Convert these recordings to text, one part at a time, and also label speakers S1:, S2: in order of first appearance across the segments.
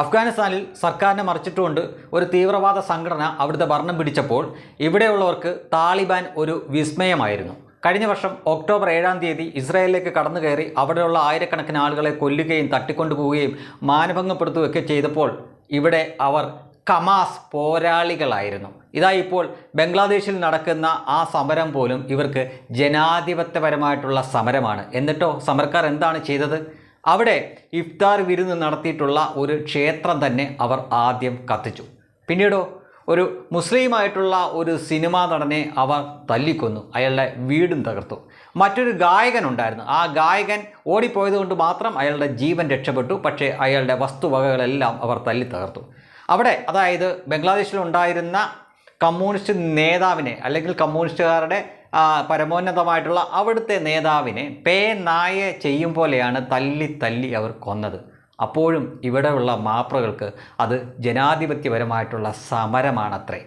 S1: അഫ്ഗാനിസ്ഥാനിൽ സർക്കാരിനെ മറിച്ചിട്ടുകൊണ്ട് ഒരു തീവ്രവാദ സംഘടന അവിടുത്തെ ഭരണം പിടിച്ചപ്പോൾ ഇവിടെയുള്ളവർക്ക് താലിബാൻ ഒരു വിസ്മയമായിരുന്നു. കഴിഞ്ഞ വർഷം ഒക്ടോബർ ഏഴാം തീയതി ഇസ്രായേലിലേക്ക് കടന്നു കയറി അവിടെയുള്ള ആയിരക്കണക്കിന് ആളുകളെ കൊല്ലുകയും തട്ടിക്കൊണ്ടുപോവുകയും മാനഭംഗപ്പെടുത്തുകയൊക്കെ ചെയ്തപ്പോൾ ഇവിടെ അവർ കമാസ് പോരാളികളായിരുന്നു. ഇതാ ഇപ്പോൾ ബംഗ്ലാദേശിൽ നടക്കുന്ന ആ സമരം പോലും ഇവർക്ക് ജനാധിപത്യപരമായിട്ടുള്ള സമരമാണ്. എന്നിട്ടോ സമരക്കാർ എന്താണ് ചെയ്തത്? അവിടെ ഇഫ്താർ വിരുന്ന് നടത്തിയിട്ടുള്ള ഒരു ക്ഷേത്രം തന്നെ അവർ ആദ്യം കത്തിച്ചു. പിന്നീടോ ഒരു മുസ്ലിമായിട്ടുള്ള ഒരു സിനിമാ നടനെ അവർ തല്ലിക്കൊന്നു. അയാളുടെ വീടും തകർത്തു. മറ്റൊരു ഗായകൻ ഉണ്ടായിരുന്നു. ആ ഗായകൻ ഓടിപ്പോയത് കൊണ്ട് മാത്രം അയാളുടെ ജീവൻ രക്ഷപ്പെട്ടു. പക്ഷേ അയാളുടെ വസ്തുവകകളെല്ലാം അവർ തല്ലി തകർത്തു. അവിടെ അതായത് ബംഗ്ലാദേശിലുണ്ടായിരുന്ന കമ്മ്യൂണിസ്റ്റ് നേതാവിനെ അല്ലെങ്കിൽ കമ്മ്യൂണിസ്റ്റുകാരുടെ പരമോന്നതമായിട്ടുള്ള അവിടുത്തെ നേതാവിനെ പേ നായ ചെയ്യും പോലെയാണ് തല്ലി തല്ലി അവർ കൊന്നത്. അപ്പോഴും ഇവിടെയുള്ള മാപ്രകൾക്ക് അത് ജനാധിപത്യപരമായിട്ടുള്ള സമരമാണത്രേ.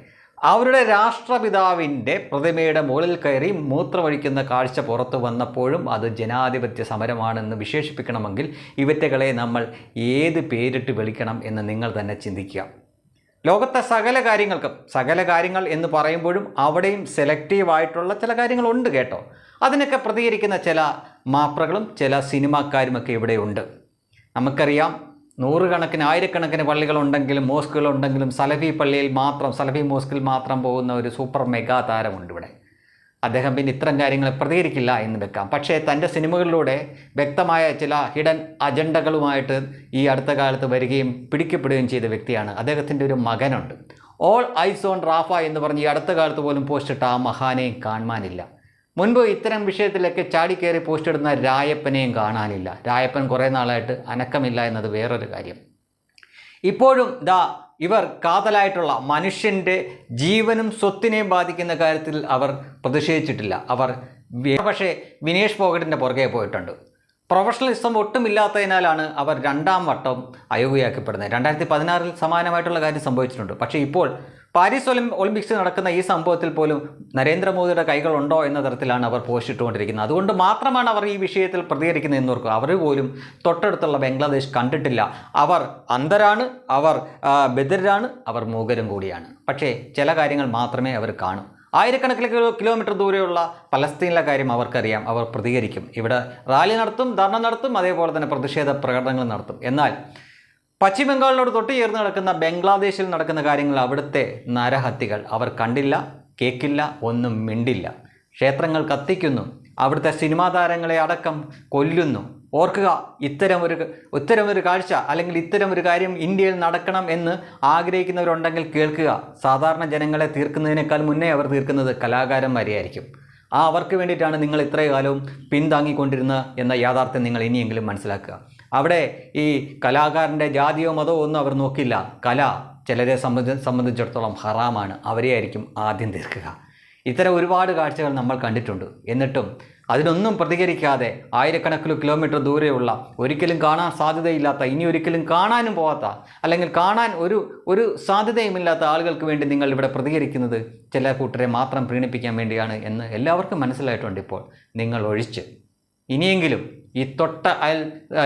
S1: അവരുടെ രാഷ്ട്രപിതാവിന്റെ പ്രതിമയുടെ മുകളിൽ കയറി മൂത്രമൊഴിക്കുന്ന കാഴ്ച പുറത്തു വന്നപ്പോഴും അത് ജനാധിപത്യ സമരമാണെന്ന് വിശേഷിപ്പിക്കണമെങ്കിൽ ഇവറ്റകളെ നമ്മൾ ഏത് പേരിട്ട് വിളിക്കണം എന്ന് നിങ്ങൾ തന്നെ ചിന്തിക്കുക. ലോകത്തെ സകല കാര്യങ്ങൾക്കും സകല കാര്യങ്ങൾ എന്ന് പറയുമ്പോഴും അവിടെയും സെലക്റ്റീവ് ആയിട്ടുള്ള ചില കാര്യങ്ങളുണ്ട് കേട്ടോ. അതിനൊക്കെ പ്രതികരിക്കുന്ന ചില മാപ്രകളും ചില സിനിമാക്കാരുമൊക്കെ ഇവിടെയുണ്ട് നമുക്കറിയാം നൂറുകണക്കിന് ആയിരക്കണക്കിന് പള്ളികളുണ്ടെങ്കിലും മോസ്കുകളുണ്ടെങ്കിലും സലഫി പള്ളിയിൽ മാത്രം സലഫി മോസ്കിൽ മാത്രം പോകുന്ന ഒരു സൂപ്പർ മെഗാ താരമുണ്ട് ഇവിടെ. അദ്ദേഹം പിന്നെ ഇത്തരം കാര്യങ്ങൾ പ്രതികരിക്കില്ല എന്ന് വെക്കാം. പക്ഷേ തന്റെ സിനിമകളിലൂടെ വ്യക്തമായ ചില ഹിഡൻ അജണ്ടകളുമായിട്ട് ഈ അടുത്ത കാലത്ത് വരികയും പിടിക്കപ്പെടുകയും ചെയ്ത വ്യക്തിയാണ്. അദ്ദേഹത്തിന്റെ ഒരു മകനുണ്ട്. ഓൾ ഐസ് ഓൺ റാഫ എന്ന് പറഞ്ഞ് ഈ അടുത്ത കാലത്ത് പോലും പോസ്റ്റിട്ട് ആ മഹാനെയും കാണുവാനില്ല. മുൻപ് ഇത്തരം വിഷയത്തിലൊക്കെ ചാടിക്കയറി പോസ്റ്റിടുന്ന രായപ്പനെയും കാണാനില്ല. രായപ്പൻ കുറേ നാളായിട്ട് അനക്കമില്ല എന്നത് വേറൊരു കാര്യം. ഇപ്പോഴും ദാ ഇവർ കാതലായിട്ടുള്ള മനുഷ്യന്റെ ജീവനും സ്വത്തിനെയും ബാധിക്കുന്ന കാര്യത്തിൽ അവർ പ്രതിഷേധിച്ചിട്ടില്ല. അവർ പക്ഷേ വിനേഷ് ഫോഗട്ടിന്റെ പുറകെ പോയിട്ടുണ്ട്. പ്രൊഫഷണലിസം ഒട്ടുമില്ലാത്തതിനാലാണ് അവർ രണ്ടാം വട്ടം അയോഗ്യയാക്കപ്പെടുന്നത്. രണ്ടായിരത്തി പതിനാറിൽ സമാനമായിട്ടുള്ള കാര്യം സംഭവിച്ചിട്ടുണ്ട്. പക്ഷേ ഇപ്പോൾ പാരീസ് ഒളിം ഒളിമ്പിക്സ് നടക്കുന്ന ഈ സംഭവത്തിൽ പോലും നരേന്ദ്രമോദിയുടെ കൈകളുണ്ടോ എന്ന തരത്തിലാണ് അവർ പോസ്റ്റ് ഇട്ടുകൊണ്ടിരിക്കുന്നത് അതുകൊണ്ട് മാത്രമാണ് അവർ ഈ വിഷയത്തിൽ പ്രതികരിക്കുന്നത് എന്ന് ഓർക്കുക അവർ പോലും തൊട്ടടുത്തുള്ള ബംഗ്ലാദേശ് കണ്ടിട്ടില്ല. അവർ അന്ധരാണ് അവർ ബദിരാണ് അവർ മൂകരും കൂടിയാണ്. പക്ഷേ ചില കാര്യങ്ങൾ മാത്രമേ അവർ കാണൂ. ആയിരക്കണക്കിന് കിലോ കിലോമീറ്റർ ദൂരെയുള്ള പലസ്തീനിലെ കാര്യം അവർക്കറിയാം. അവർ പ്രതികരിക്കും. ഇവിടെ റാലി നടത്തും ധർണ നടത്തും അതേപോലെ തന്നെ പ്രതിഷേധ പ്രകടനങ്ങൾ നടത്തും. എന്നാൽ പശ്ചിമ ബംഗാളിനോട് തൊട്ട് ചേർന്ന് നടക്കുന്ന ബംഗ്ലാദേശിൽ നടക്കുന്ന കാര്യങ്ങൾ അവിടുത്തെ നരഹത്യകൾ. അവർ കണ്ടില്ല കേൾക്കില്ല ഒന്നും മിണ്ടില്ല. ക്ഷേത്രങ്ങൾ കത്തിക്കുന്നു അവിടുത്തെ സിനിമാ താരങ്ങളെ അടക്കം കൊല്ലുന്നു. ഓർക്കുക ഇത്തരം ഒരു ഇത്തരം ഒരു കാഴ്ച അല്ലെങ്കിൽ ഇത്തരം ഒരു കാര്യം ഇന്ത്യയിൽ നടക്കണം എന്ന് ആഗ്രഹിക്കുന്നവരുണ്ടെങ്കിൽ കേൾക്കുക. സാധാരണ ജനങ്ങളെ തീർക്കുന്നതിനേക്കാൾ മുന്നേ അവർ തീർക്കുന്നത് കലാകാരന്മാരെയായിരിക്കും. ആ അവർക്ക് വേണ്ടിയിട്ടാണ് നിങ്ങൾ ഇത്രയും കാലവും പിന്താങ്ങിക്കൊണ്ടിരുന്നത് എന്ന യാഥാർത്ഥ്യം നിങ്ങൾ ഇനിയെങ്കിലും മനസ്സിലാക്കുക. അവിടെ ഈ കലാകാരന്റെ ജാതിയോ മതമോ ഒന്നും അവർ നോക്കില്ല. കല ചിലരെ സംബന്ധി സംബന്ധിച്ചിടത്തോളം ഹറാമാണ്. അവരെയായിരിക്കും ആദ്യം തീർക്കുക. ഇത്തരം ഒരുപാട് കാഴ്ചകൾ നമ്മൾ കണ്ടിട്ടുണ്ട്. എന്നിട്ടും അതിനൊന്നും പ്രതികരിക്കാതെ ആയിരക്കണക്കിന് കിലോമീറ്റർ ദൂരെയുള്ള ഒരിക്കലും കാണാൻ സാധ്യതയില്ലാത്ത ഇനി ഒരിക്കലും കാണാനും പോകാത്ത അല്ലെങ്കിൽ കാണാൻ ഒരു ഒരു സാധ്യതയുമില്ലാത്ത ആളുകൾക്ക് വേണ്ടി നിങ്ങൾ ഇവിടെ പ്രതികരിക്കുന്നത് ചില കൂട്ടരെ മാത്രം പ്രീണിപ്പിക്കാൻ വേണ്ടിയാണ് എന്ന് എല്ലാവർക്കും മനസ്സിലായിട്ടുണ്ട് ഇപ്പോൾ. നിങ്ങൾ ഒഴിച്ച്. ഇനിയെങ്കിലും ഈ തൊട്ട അയൽ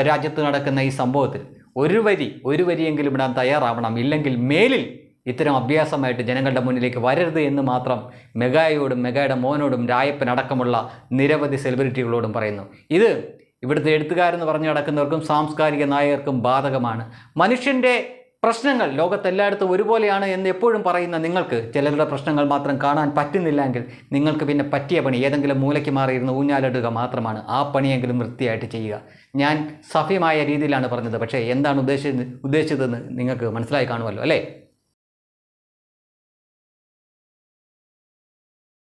S1: രാജ്യത്ത് നടക്കുന്ന ഈ സംഭവത്തിൽ ഒരു വരി ഒരു വരിയെങ്കിലും ഇടാൻ തയ്യാറാവണം. ഇല്ലെങ്കിൽ മേലിൽ ഇത്തരം അഭ്യാസമായിട്ട് ജനങ്ങളുടെ മുന്നിലേക്ക് വരരുത് എന്ന് മാത്രം മെഗായോടും മെഗായുടെ മോനോടും രായപ്പനടക്കമുള്ള നിരവധി സെലിബ്രിറ്റികളോടും പറയുന്നു. ഇത് ഇവിടുത്തെ എഴുത്തുകാരെന്ന് പറഞ്ഞു നടക്കുന്നവർക്കും സാംസ്കാരിക നായകർക്കും ബാധകമാണ്. മനുഷ്യന്റെ പ്രശ്നങ്ങൾ ലോകത്തെല്ലായിടത്തും ഒരുപോലെയാണ് എന്ന് എപ്പോഴും പറയുന്ന നിങ്ങൾക്ക് ചിലരുടെ പ്രശ്നങ്ങൾ മാത്രം കാണാൻ പറ്റുന്നില്ലെങ്കിൽ നിങ്ങൾക്ക് പിന്നെ പറ്റിയ പണി ഏതെങ്കിലും മൂലയ്ക്ക് മാറിയിരുന്ന ഊഞ്ഞാലിടുക മാത്രമാണ്. ആ പണിയെങ്കിലും വൃത്തിയായിട്ട് ചെയ്യുക. ഞാൻ സഭ്യമായ രീതിയിലാണ് പറഞ്ഞത്. പക്ഷേ എന്താണ് ഉദ്ദേശിച്ചത് ഉദ്ദേശിച്ചതെന്ന് നിങ്ങൾക്ക് മനസ്സിലായി കാണുമല്ലോ അല്ലേ?